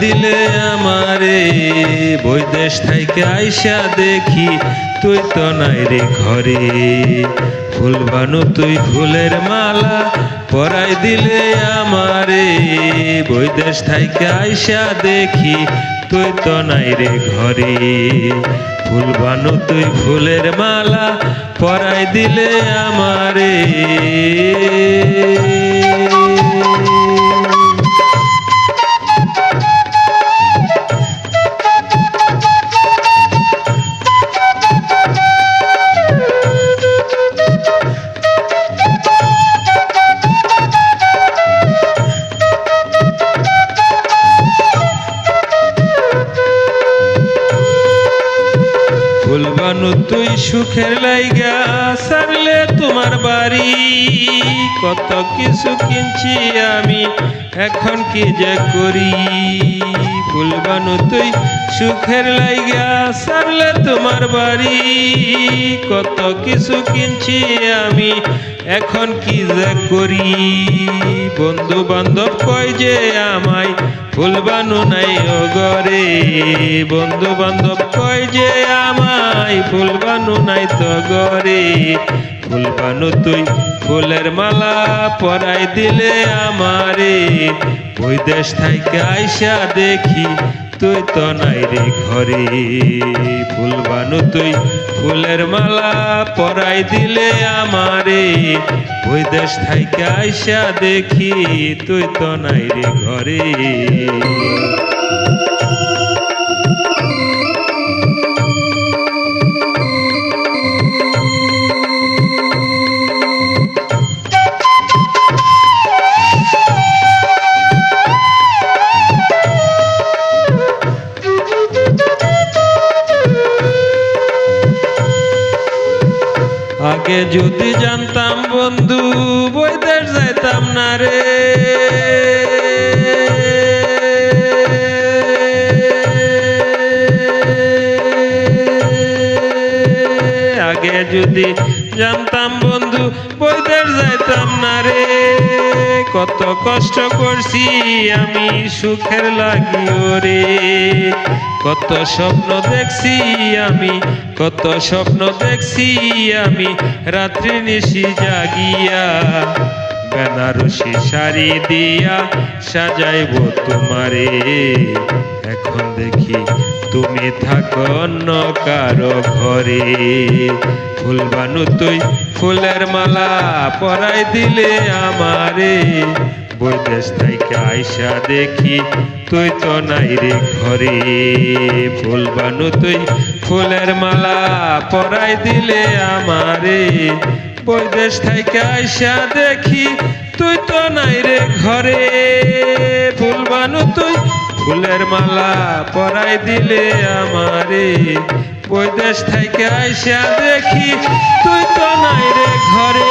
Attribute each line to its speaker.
Speaker 1: দিলে আমারে। বৈদেশ থাইকে আইসা দেখি, তুই তো নাই রে ঘরে। ফুল বানু, তুই ফুলের মালা পরাই দিলে আমারে। বৈদেশ থাইকে আইসা দেখি, তুই তো নাই রে ঘরে। ফুল বানু, তুই ফুলের মালা পরাই দিলে আমারে। তুই সুখের লাইগা সারলে তোমার বাড়ি। কত কিছু কিনছি আমি, এখন কি যে করি? ফুলবানু, তুই সুখের লাইগা সারলে তোমার বাড়ি। কত কিছু কিনছি আমি, এখন কি যে করি? বন্ধু বান্ধব কয় যে আমায় ফুলবানু নাই অগরে বন্ধু বান্ধব কয় যে আমায় ফুলবানু নাই তো গরে। ফুলবানু তুই ফুলের মালা পরাই দিলে আমারে। ওই দেশ থাইকে আইসা দেখি তুই তো নাই রে ঘরে। ফুলবানু তুই ফুলের মালা পরাই দিলে আমারে। ওই দেশ থাইকে আইসা দেখি তুই তো নাই রে ঘরে। আগে যদি জানতাম, বন্ধু বৈদেশ যাইতাম না রে। আগে যদি জানতাম, বন্ধু বৈদেশ যাইতাম না রে। কত কষ্ট করছি আমি সুখের লাগিও রে। কত স্বপ্ন দেখছি আমি, কত স্বপ্ন দেখছি আমি, রাত্রি নিশি জাগিয়া বেনারসি শাড়ি দিয়া সাজাইব তোমারে। এখন দেখি তুমি থাকো অন্য কারও ঘরে। ফুলবানু তুই ফুলের মালা পরাই দিলে আমারে। বৈদেশ থেকে আইসা দেখি, তুই তো নাই রে ঘরে। ফুলবানু তুই ফুলের মালা পরাই দিলে আমারে। বৈদেশ থেকে আইসা দেখি, তুই তো নাই রে ঘরে। ফুলবানু তুই ফুলের মালা পরাই দিলে আমারে। বৈদেশ থেকে আইসা দেখি, তুই তো নাই রে ঘরে।